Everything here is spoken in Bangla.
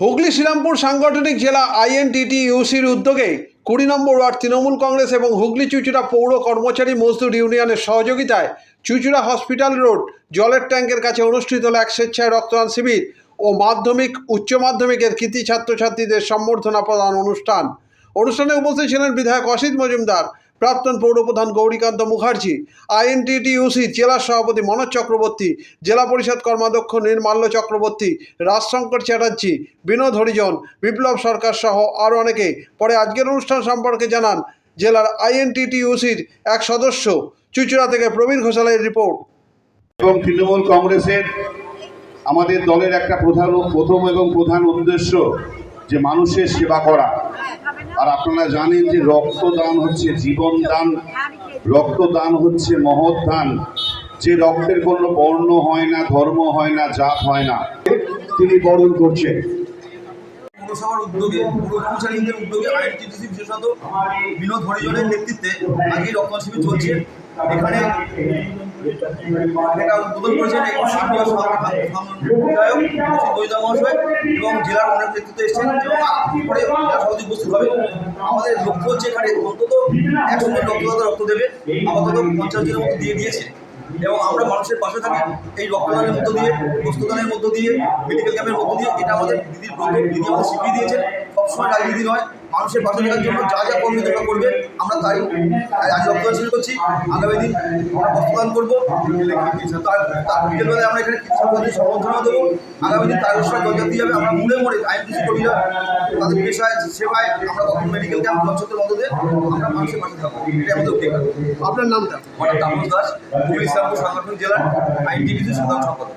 হুগলি, শ্রীরামপুর সাংগঠনিক জেলা আইএনটিটি ইউসির উদ্যোগে কুড়ি নম্বর ওয়ার্ড তৃণমূল কংগ্রেস এবং হুগলি চুচুড়া পৌর কর্মচারী মজদুর ইউনিয়নের সহযোগিতায় চুচুড়া হসপিটাল রোড জলের ট্যাঙ্কের কাছে অনুষ্ঠিত হল এক স্বেচ্ছায় রক্তদান শিবির ও মাধ্যমিক, উচ্চ মাধ্যমিকের কৃতি ছাত্রছাত্রীদের সম্বর্ধনা প্রদান অনুষ্ঠান। অনুষ্ঠানে উপস্থিত ছিলেন বিধায়ক অসিত মজুমদার প্রাক্তন পৌরপ্রধান গৌরীকান্ত মুখার্জি, আইএনটিটিউসি জেলা সভাপতি মনোজ চক্রবর্তী, জেলা পরিষদ কর্মাধ্যক্ষ নির্মাল্য চক্রবর্তী, রাজশঙ্কর চ্যাটার্জি, বিনোদ হরিজন, বিপ্লব সরকার সহ আরও অনেকে। পরে আজকের অনুষ্ঠান সম্পর্কে জানান জেলার আইএনটিটিউসির এক সদস্য। চুচুড়া থেকে প্রবীণ ঘোষালের রিপোর্ট। এবং তৃণমূল কংগ্রেসের আমাদের দলের একটা প্রধান, প্রথম এবং প্রধান উদ্দেশ্য যে মানুষের সেবা করা। আর আপনারা জানেন যে রক্তদান হচ্ছে জীবন দান রক্তদান হচ্ছে মহৎ দান যে রক্তের কোনো বর্ণ হয় না, ধর্ম হয় না, জাত হয় না, তিনি বরণ করছেন। পৌরসভার উদ্যোগে উদ্যোগে বিনোদ হরিজনের নেতৃত্বে আজকে রক্তদান শিবির চলছে। এখানে এটা উদ্বোধন করেছেন স্থানীয় বৈদা মহাশয় এবং জেলার অনেক নেতৃত্ব এসেছেন এবং পরে সভাপতি উপস্থিত হবে। আমাদের লক্ষ্য হচ্ছে এখানে অন্তত জন রক্তদাতা রক্ত দেবে। আপাতত পঞ্চাশ জনের মতো দিয়ে দিয়েছে। এবং আমরা মানুষের পাশে থাকি, এই রক্তদানের মধ্য দিয়ে বস্ত্রদানের মধ্য দিয়ে মেডিকেল ক্যাম্পের মধ্য দিয়ে, এটা আমাদের দিদির ব্রত দিদি আমাদের শিখিয়ে দিয়েছেন। সবসময় রাজনীতি নয়। মানুষের পাশে থাকার জন্য যা যা কর্মী কর্মীরা করবে আমরা তাই আজ রক্তদান শুরু করছি। আগামী দিন আমরা বস্ত্রদান করব। তার বিকেলবেলায় আমরা এখানে কিছু সরকারি সম্বর্ধনা দেবো। আগামী দিন তার সঙ্গে জল দিয়ে যাবে আমরা মনে মনে আইনটিসি কর্মীরা তাদের পেশায় সেবায় আমরা কখন মেডিকেল ক্যাম্প জনসত্বের মধ্য দিয়ে আমরা মানুষের পাশে থাকব। এটাই আমাদের অধিকার আপনার নামটা আমার তাপস দাস। পুলিশ ইসলামপুর সাংগঠনিক জেলার আইনটিভিসি সাধারণ সম্পাদক।